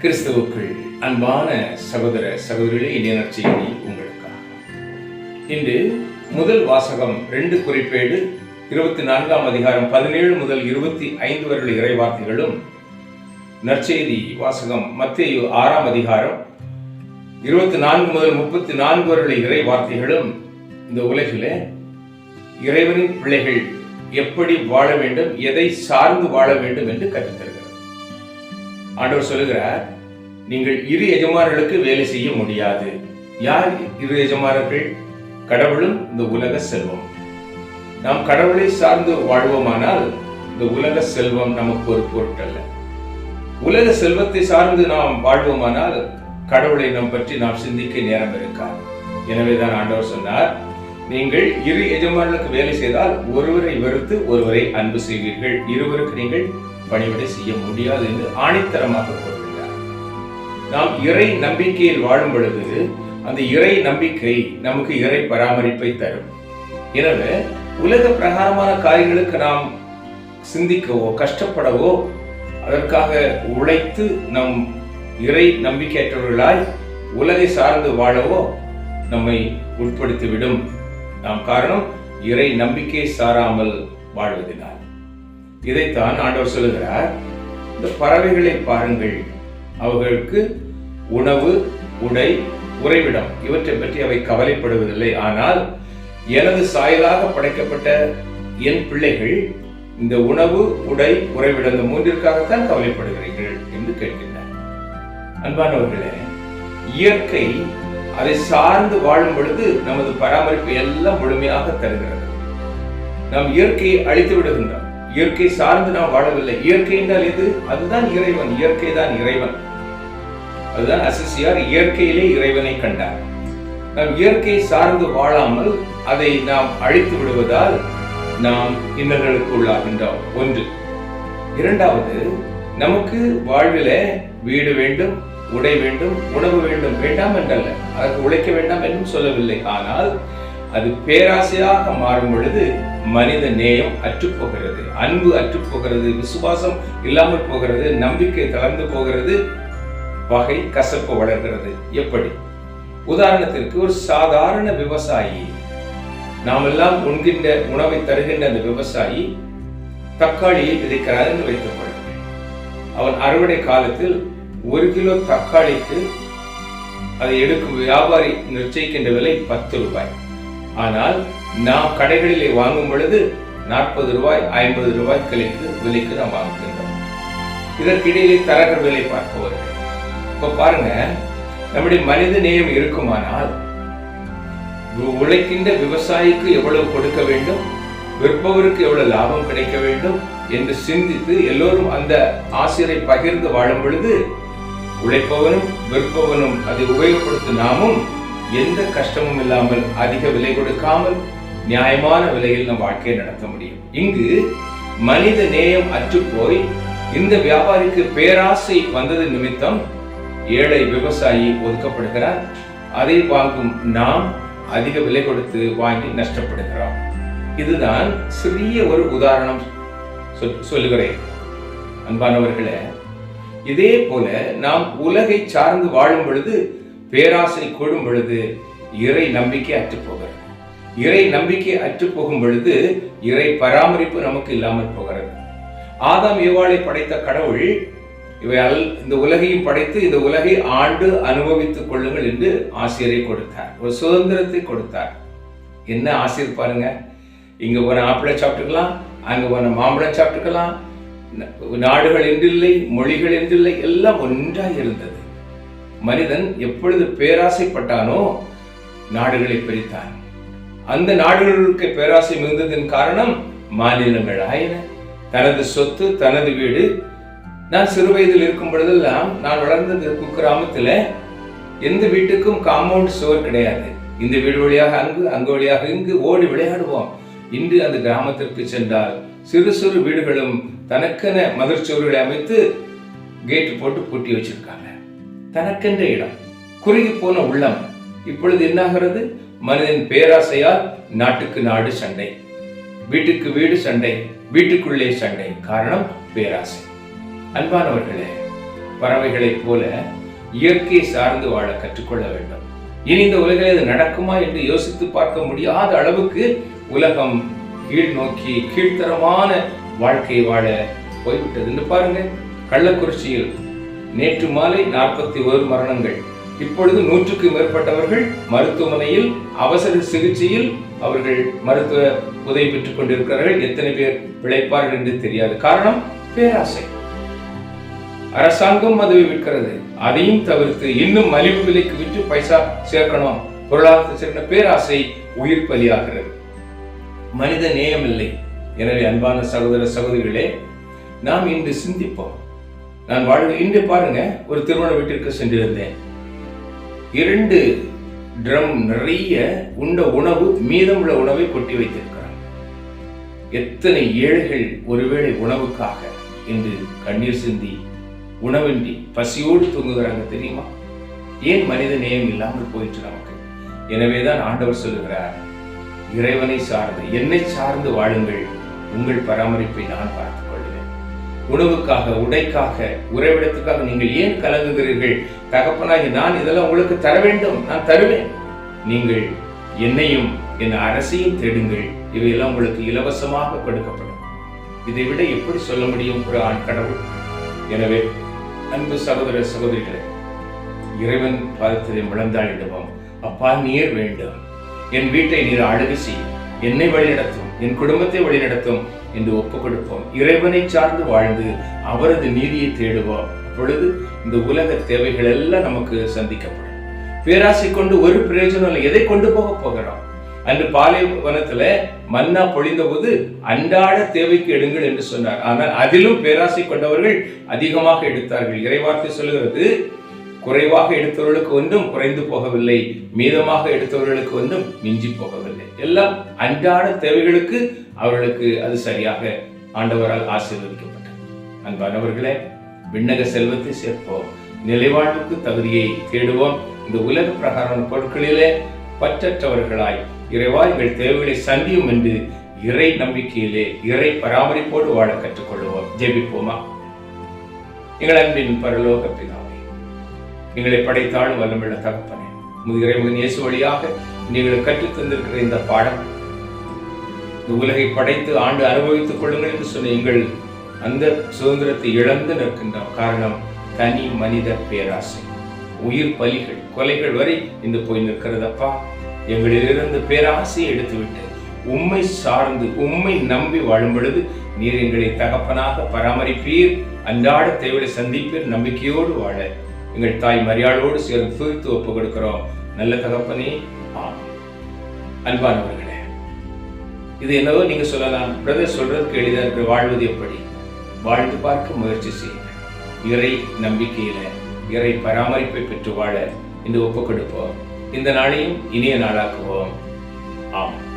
கிறிஸ்துவுக்குள் அன்பான சகோதர சகோதரிகளே இந்திய நற்செய்தி உங்களுக்காக. இன்று முதல் வாசகம் ரெண்டு குறிப்பேடு இருபத்தி நான்காம் அதிகாரம் பதினேழு முதல் இருபத்தி ஐந்து வருட இறைவார்த்தைகளும் நற்செய்தி வாசகம் மத்திய ஆறாம் அதிகாரம் இருபத்தி நான்கு முதல் முப்பத்தி நான்கு வருட இறை வார்த்தைகளும் இந்த உலகிலே இறைவனின் பிள்ளைகள் எப்படி வாழ வேண்டும் எதை சார்ந்து வாழ வேண்டும் என்று கற்றுத்தருகிறது ஆண்டவர் சொல்லுகிறார் நீங்கள் இரு எஜமானர்களுக்கு வேலை செய்ய முடியாது. யார் இரு எஜமானர்கள்? கடவுளும் இந்த உலக செல்வம். நாம் கடவுளை சார்ந்து வாழ்வோமானால் இந்த உலக செல்வம் நமக்கு ஒரு பொருட்டல்ல. உலக செல்வத்தை சார்ந்து நாம் வாழ்வோமானால் கடவுளை நம் பற்றி நாம் சிந்திக்க நேரம் இருக்காது எனவேதான் ஆண்டவர் சொன்னார் நீங்கள் இரு எஜமானர்களுக்கு வேலை செய்தால் ஒருவரை வெறுத்து ஒருவரை அன்பு செய்வீர்கள். இருவருக்கு நீங்கள் பணிவிடை செய்ய முடியாது என்று ஆணித்தரமாக கூறுகிறார். நாம் இறை நம்பிக்கையில் வாழும் பொழுது அந்த இறை நம்பிக்கை நமக்கு இறை பராமரிப்பை தரும். எனவே உலக பிரகாரமான காரியங்களுக்கு நாம் சிந்திக்கவோ கஷ்டப்படவோ அதற்காக உழைத்து நம் இறை நம்பிக்கையற்றவர்களாய் உலகை சார்ந்து வாழவோ நம்மை உட்படுத்திவிடும். நாம் காரணம் இறை நம்பிக்கை சாராமல் வாழ்வதினால். இதைத்தான் ஆண்டவர் சொல்லுகிறார். இந்த பறவைகளை பாருங்கள். அவர்களுக்கு உணவு உடை உறைவிடம் இவற்றை பற்றி அவை கவலைப்படுவதில்லை. ஆனால் எனது சாயலாக படைக்கப்பட்ட என் பிள்ளைகள் இந்த உணவு உடை உறைவிடம் இந்த மூன்றிற்காகத்தான் கவலைப்படுகிறீர்கள் என்று கேட்கின்றார். அன்பானவர்களே இயற்கை அதை சார்ந்து வாழும் பொழுது நமது பராமரிப்பு எல்லாம் முழுமையாக தருகிறது. நாம் இயற்கையை அழித்து விடுகின்றோம். இயற்கை சார்ந்து நாம் வாழவில்லை. இயற்கை என்றால் எது? அதுதான் இறைவன். இயற்கை தான் இறைவன். அதுதான் அசிசியார் இயற்கையிலே இறைவனை கண்டார். நாம் இயற்கை சார்ந்து வாழாமல் அதை நாம் அழித்து விடுவதால் நாம் இன்னல்களுக்கு உள்ளாகின்றோம். ஒன்று. இரண்டாவது நமக்கு வாழ்வில வீடு வேண்டும் உடை வேண்டும் உணவு வேண்டும் வேண்டாம் என்றல்ல. அதற்கு உழைக்க வேண்டாம் என்றும் சொல்லவில்லை. ஆனால் அது பேராசையாக மாறும் பொழுது மனித நேயம் அற்றுப்போகிறது அன்பு அற்றுப்போகிறது விசுவாசம் இல்லாமல் போகிறது நம்பிக்கை தளர்ந்து போகிறது வகை கசப்பு வளர்கிறது. எப்படி? உதாரணத்திற்கு ஒரு சாதாரண விவசாயி நாம் எல்லாம் உண்கின்ற உணவை தருகின்ற அந்த விவசாயி தக்காளியை விதைக்கிறார் என்று வைத்துக் அவன் அறுவடை காலத்தில் ஒரு கிலோ தக்காளிக்கு அதை எடுக்கும் வியாபாரி நிச்சயிக்கின்ற விலை பத்து ரூபாய். ஆனால் நாம் கடைகளிலே வாங்கும் பொழுது நாற்பது ரூபாய் ஐம்பது ரூபாய் கிளைக்கு விலைக்கு நாம் வாங்குகின்றோம். இதற்கிடையிலே தரகர் விலை பார்ப்பவர்கள் இப்ப பாருங்க நம்முடைய மனித நேயம் இருக்குமானால் உழைக்கின்ற விவசாயிக்கு எவ்வளவு கொடுக்க வேண்டும் விற்பவருக்கு எவ்வளவு லாபம் கிடைக்க வேண்டும் என்று சிந்தித்து எல்லோரும் அந்த ஆசிரியரை பகிர்ந்து வாழும் பொழுது உழைப்பவனும் விற்பவனும் அதை உபயோகப்படுத்தும் நாமும் எந்த கஷ்டமும் இல்லாமல் அதிக விலை கொடுக்காமல் நியாயமான விலையில் நம் வாழ்க்கையை நடத்த முடியும். இங்கு மனித நேயம் அற்றுப்போய் இந்த வியாபாரிக்கு பேராசை வந்தது நிமித்தம் ஏழை விவசாயி ஒதுக்கப்படுகிறார். அதை வாங்கும் நாம் அதிக விலை கொடுத்து வாங்கி நஷ்டப்படுகிறோம். இதுதான் சிறிய ஒரு உதாரணம் சொல்லுகிறேன். அன்பானவர்களே இதே போல நாம் உலகை சார்ந்து வாழும் பொழுது பேராசை கூடும் பொழுது இறை நம்பிக்கை அற்றுப்போகிறது இறை நம்பிக்கை அற்று போகும் பொழுது இறை பராமரிப்பு நமக்கு இல்லாமல் போகிறது. ஆதாம் ஏவாளை படைத்த கடவுள் இவை அல் இந்த உலகையும் படைத்து இந்த உலகை ஆண்டு அனுபவித்துக் கொள்ளுங்கள் என்று ஆசிரியரை கொடுத்தார். ஒரு சுதந்திரத்தை கொடுத்தார். என்ன ஆசிரியர் பாருங்க. இங்க போன ஆப்பிளை சாப்பிட்டுக்கலாம் அங்க போன மாம்பழம் சாப்பிட்டுக்கலாம் நாடுகள் என்றில்லை மொழிகள் என்றில்லை எல்லாம் ஒன்றாக இருந்தது. மனிதன் எப்பொழுது பேராசைப்பட்டானோ நாடுகளை பிரித்தான். அந்த நாடுகளுக்கு பேராசை மிகுந்ததன் காரணம் மாநிலங்கள் ஆயின. தனது சொத்து தனது வீடு. நான் சிறு வயதில் இருக்கும் பொழுதெல்லாம் நான் வளர்ந்த குக்கிராமத்தில். எந்த வீட்டுக்கும் காம்பவுண்ட் சுவர் கிடையாது. இந்த வீடு வழியாக அங்கு அங்கு வழியாக இங்கு ஓடி விளையாடுவோம். இன்று அந்த கிராமத்திற்கு சென்றால் சிறு சிறு வீடுகளும் தனக்கென மதிர்ச்சுவர்களை அமைத்து கேட்டு போட்டு பூட்டி வச்சிருக்காங்க. தனக்கென்ற இடம். குறுகி போன உள்ளம். இப்பொழுது என்னாகிறது? மனிதன் பேராசையால் நாட்டுக்கு நாடு சண்டை. வீட்டுக்கு வீடு சண்டை. வீட்டுக்குள்ளே சண்டை. காரணம் பேராசை. அன்பானவர்களே பறவைகளைப் போல இயற்கை சார்ந்து வாழ கற்றுக்கொள்ள வேண்டும். இனி இந்த உலகில் இது நடக்குமா என்று யோசித்து பார்க்க முடியாத அளவுக்கு உலகம் கீழ் நோக்கி கீழ்த்தரமான வாழ்க்கை வாழ போய்விட்டது. என்று பாருங்க கள்ளக்குறிச்சியில் நேற்று மாலை நாற்பத்தி ஒரு மரணங்கள். இப்பொழுது நூற்றுக்கு மேற்பட்டவர்கள் மருத்துவமனையில் அவசர சிகிச்சையில் அவர்கள் மருத்துவ உதவி பெற்றுக் கொண்டிருக்கிறார்கள். எத்தனை பேர் பிழைப்பார்கள் என்று தெரியாது. காரணம் பேராசை. அரசாங்கம் அதை விற்கிறது. அதையும் தவிர்த்து இன்னும் மலிவு விலைக்கு விற்று பைசா சேர்க்கணும். பொருளாதாரத்தை சேர்க்கிற பேராசை உயிர் பலியாகிறது. மனித நேயம் இல்லை எனவே அன்பான சகோதர சகோதரிகளே நாம் இன்று சிந்திப்போம். நான் வாழ்வு இன்று பாருங்க ஒரு திருமண வீட்டிற்கு சென்றிருந்தேன். இரண்டு ட்ரம் நிறைய உண்ட உணவு மீதமுள்ள உணவை கொட்டி வைத்திருக்கிறார். எத்தனை ஏழைகள் ஒருவேளை உணவுக்காக என்று கண்ணீர் சிந்தி உணவின்றி பசியோடு தூங்குகிறாங்க தெரியுமா? ஏன் மனித நேயம் இல்லாமல் போயிட்டு நமக்கு? எனவேதான் ஆண்டவர் சொல்லுகிறார் இறைவனை சார்ந்து என்னை சார்ந்து வாழுங்கள் உங்கள் பராமரிப்பை நான் பார்த்துக் கொள்வேன் உணவுக்காக உடைக்காக உறைவிடத்துக்காக நீங்கள் ஏன் கலங்குகிறீர்கள்? தகப்பனாகி நான் இதெல்லாம் உங்களுக்கு தர வேண்டும் நான் தருவேன். நீங்கள் என்னையும் என் அரசையும் தேடுங்கள். இவையெல்லாம் உங்களுக்கு இலவசமாக கொடுக்கப்படும். இதை விட எப்படி சொல்ல முடியும் ஒரு ஆண் கடவுள்? எனவே அன்பு சகோதர சகோதரிகளே இறைவன் பாதத்திலே முழந்தாளிடுவோம் அப்பா நீர் வேண்டும். என் வீட்டை நீர் அழகு செய்யும் என்னை வழிநடத்தும். என் குடும்பத்தை வழிநடத்தும். என்று ஒப்பு கொடுப்போம் இறைவனை சார்ந்து வாழ்ந்து அவரது நீதியை தேடுவோம். அப்பொழுது இந்த உலக தேவைகள் எல்லாம் நமக்கு சந்திக்கப்படும். பேராசை கொண்டு ஒரு பிரயோஜனம் இல்லை. எதை கொண்டு போக போகிறோம்? அன்று பாலைவனத்துல மன்னா பொழிந்த போது அன்றாட தேவைக்கு எடுங்கள் என்று சொன்னார். ஆனால் அதிலும் பேராசை கொண்டவர்கள் அதிகமாக எடுத்தார்கள். இறைவார்த்தை சொல்லுகிறது குறைவாக எடுத்தவர்களுக்கு ஒன்றும் குறைந்து போகவில்லை. மீதமாக எடுத்தவர்களுக்கு ஒன்றும் மிஞ்சி போகவில்லை. எல்லாம் அன்றாட தேவைகளுக்கு அவர்களுக்கு அது சரியாக ஆண்டவரால் ஆசீர்வதிக்கப்பட்டது. அன்பானவர்களே விண்ணக செல்வத்தை சேர்ப்போம். நிலைவாழ்வுக்கு தகுதியை தேடுவோம். இந்த உலக பிரகாரம் பொருட்களிலே பற்றற்றவர்களாய் இறைவா எங்கள் தேவைகளை சந்தியும் என்று இறை நம்பிக்கையிலே இறை பராமரிப்போடு வாழ கற்றுக்கொள்வோம். ஜெபிப்போமா? எங்கள் அன்பின் பரலோக பிதாவே எங்களை படைத்தாலும் வல்லமுள்ள தகப்பனே முதிரை மகன் இயேசு வழியாக நீங்கள் கற்றுத் தந்திருக்கிற இந்த பாடம் இந்த உலகை படைத்து ஆண்டு அனுபவித்துக் கொள்ளுங்கள் என்று சொன்ன எங்கள் அந்த சுதந்திரத்தை இழந்து நிற்கின்றோம் காரணம் தனி மனித பேராசை. உயிர் பலிகள் கொலைகள் வரை இந்த போய் நிற்கிறதப்பா. எங்களிலிருந்து பேராசையை எடுத்துவிட்டு உம்மை சார்ந்து உம்மை நம்பி வாழும் பொழுது நீர் எங்களை தகப்பனாக பராமரிப்பீர். அன்றாட தேவையை சந்திப்பீர் நம்பிக்கையோடு வாழ. எங்கள் தாய் மரியாளோடு சேர்ந்து துதித்து ஒப்பு கொடுக்கிறோம். நல்ல தகப்பனே ஆம் அன்பானவர்களே இது என்னவோ நீங்க சொல்லலாம். பிரதர் சொல்றதுக்கு எளிதாக இருக்கு வாழ்வது எப்படி? வாழ்ந்து பார்க்க முயற்சி செய்யுங்கள். இறை நம்பிக்கையில இறை பராமரிப்பை பெற்று வாழ இந்த ஒப்பு கொடுப்போம் இந்த நாளையும் இனிய நாளாக்குவோம். ஆம்.